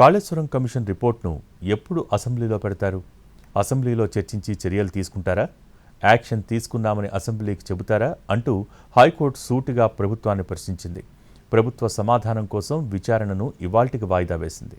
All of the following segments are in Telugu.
కాళేశ్వరం కమిషన్ రిపోర్ట్ను ఎప్పుడు అసెంబ్లీలో పెడతారు? అసెంబ్లీలో చర్చించి చర్యలు తీసుకుంటారా? యాక్షన్ తీసుకున్నామని అసెంబ్లీకి చెబుతారా? అంటూ హైకోర్టు సూటిగా ప్రభుత్వాన్ని ప్రశ్నించింది. ప్రభుత్వ సమాధానం కోసం విచారణను ఇవాల్టికి వాయిదా వేసింది.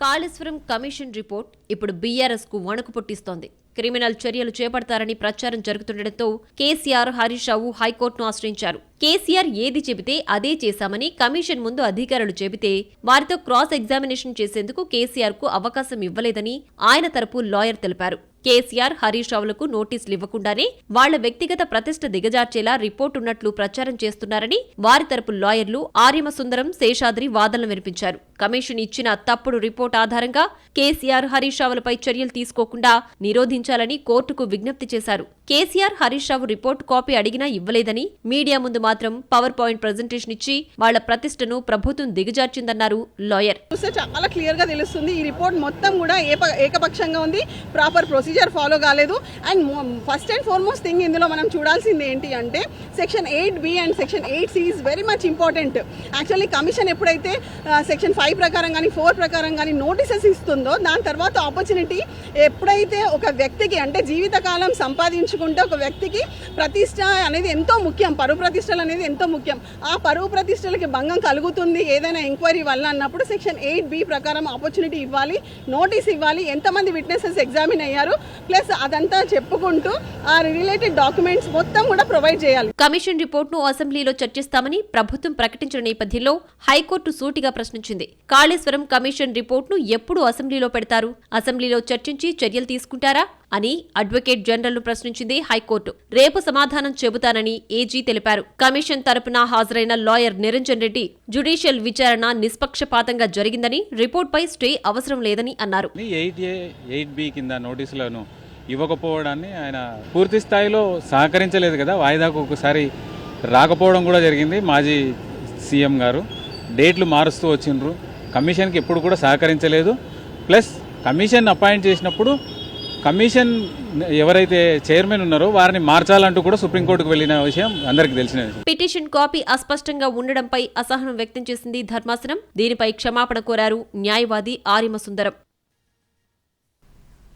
కాళేశ్వరం కమిషన్ రిపోర్ట్ ఇప్పుడు బీఆర్ఎస్కు వణుకు పుట్టిస్తోంది. క్రిమినల్ చర్యలు చేపడతారని ప్రచారం జరుగుతుండటంతో కేసీఆర్ హరీష్ రావు హైకోర్టును ఆశ్రయించారు. కేసీఆర్ ఏది చెబితే అదే చేశామని కమిషన్ ముందు అధికారులు చెబితే వారితో క్రాస్ ఎగ్జామినేషన్ చేసేందుకు కేసీఆర్కు అవకాశం ఇవ్వలేదని ఆయన తరపు లాయర్ తెలిపారు. కేసీఆర్ హరీష్ రావులకు నోటీసులు ఇవ్వకుండానే వాళ్ళ వ్యక్తిగత ప్రతిష్ట దిగజార్చేలా రిపోర్ట్ ఉన్నట్లు ప్రచారం చేస్తున్నారని వారి తరపు లాయర్లు ఆర్యమ సుందరం శేషాద్రి వాదనలు వినిపించారు. కమిషన్ ఇచ్చిన తప్పుడు రిపోర్ట్ ఆధారంగా కేసీఆర్ హరీష్ రావులపై చర్యలు తీసుకోకుండా నిరోధించాలని కోర్టుకు విజ్ఞప్తి చేశారు. కేసీఆర్ హరీష్ రావు రిపోర్ట్ కాపీ అడిగినా ఇవ్వలేదని మీడియా ముందు మాత్రం పవర్ పాయింట్ ప్రజెంటేషన్ ఇచ్చి వాళ్ళ ప్రతిష్టను ప్రభుత్వం దిగజార్చిందన్నారు లాయర్. చాలా క్లియర్గా తెలుస్తుంది. ఈ రిపోర్ట్ మొత్తం కూడా ఏప ఏకపక్షంగా ఉంది. ప్రాపర్ ప్రొసీజర్ ఫాలో కాలేదు. And first and foremost thing ఇందులో మనం చూడాల్సింది ఏంటి అంటే section eight B and section eight C is very much important. Actually commission ఎప్పుడైతే సెక్షన్ ఫైవ్ ప్రకారం కానీ ఫోర్ ప్రకారం కానీ నోటీసెస్ ఇస్తుందో దాని తర్వాత ఆపర్చునిటీ ఎప్పుడైతే ఒక వ్యక్తికి అంటే జీవితకాలం సంపాదించుకుంటే ఒక వ్యక్తికి ప్రతిష్ట అనేది ఎంతో ముఖ్యం పరువు ప్రతిష్టలు అనేది ఎంతో ముఖ్యం. ఆ పరువు ప్రతిష్టలకి భంగం కలుగుతుంది ఏదైనా ఎంక్వైరీ వల్ల అన్నప్పుడు సెక్షన్ ఎయిట్ బి ప్రకారం ఆపర్చునిటీ ఇవ్వాలి నోటీస్ ఇవ్వాలి ఎంతమంది విట్నెసెస్ ఎగ్జామిన్ అయ్యారు ప్లస్ అదంతా చెప్పుకుంటూ ఆ రిలేటెడ్ డాక్యుమెంట్స్ మొత్తం కూడా ప్రొవైడ్ చేయాలి. కమిషన్ రిపోర్టును అసెంబ్లీలో చర్చిస్తామని ప్రభుత్వం ప్రకటించిన నేపథ్యంలో హైకోర్టు సూటిగా ప్రశ్నించింది. కాళేశ్వరం కమిషన్ రిపోర్టును ఎప్పుడు అసెంబ్లీలో పెడతారు? అసెంబ్లీలో చర్చించి చర్యలు తీసుకుంటారా? అని అడ్వకేట్ జనరల్ను ప్రశ్నించింది హైకోర్టు. రేపు సమాధానం చెబుతానని ఏజీ తెలిపారు. కమిషన్ తరపున హాజరైన లాయర్ నిరంజన్ రెడ్డి జ్యుడిషియల్ విచారణ నిష్పక్షపాతంగా జరిగిందని రిపోర్ట్పై స్టే అవసరం లేదని అన్నారు. ఎయిట్ ఏ ఎయిట్ బి కింద నోటీసులను ఇవ్వకపోవడాన్ని ఆయన పూర్తి స్థాయిలో సహకరించలేదు కదా. వాయిదాకు ఒకసారి రాకపోవడం కూడా జరిగింది మాజీ సీఎం గారు. డేట్లు మారుస్తూ వచ్చిండ్రు. కమిషన్కి ఎప్పుడు కూడా సహకరించలేదు. ప్లస్ కమిషన్ అపాయింట్ చేసినప్పుడు కమిషన్ ఎవరైతే చైర్మన్ ఉన్నారో వారిని మార్చాలంటూ కూడా సుప్రీంకోర్టుకు వెళ్ళిన విషయం అందరికీ తెలిసిన పిటిషన్ కాపీ అస్పష్టంగా ఉండడంపై అసహనం వ్యక్తం చేసింది ధర్మాసనం. దీనిపై క్షమాపణ కోరారు న్యాయవాది ఆరిమ సుందరం.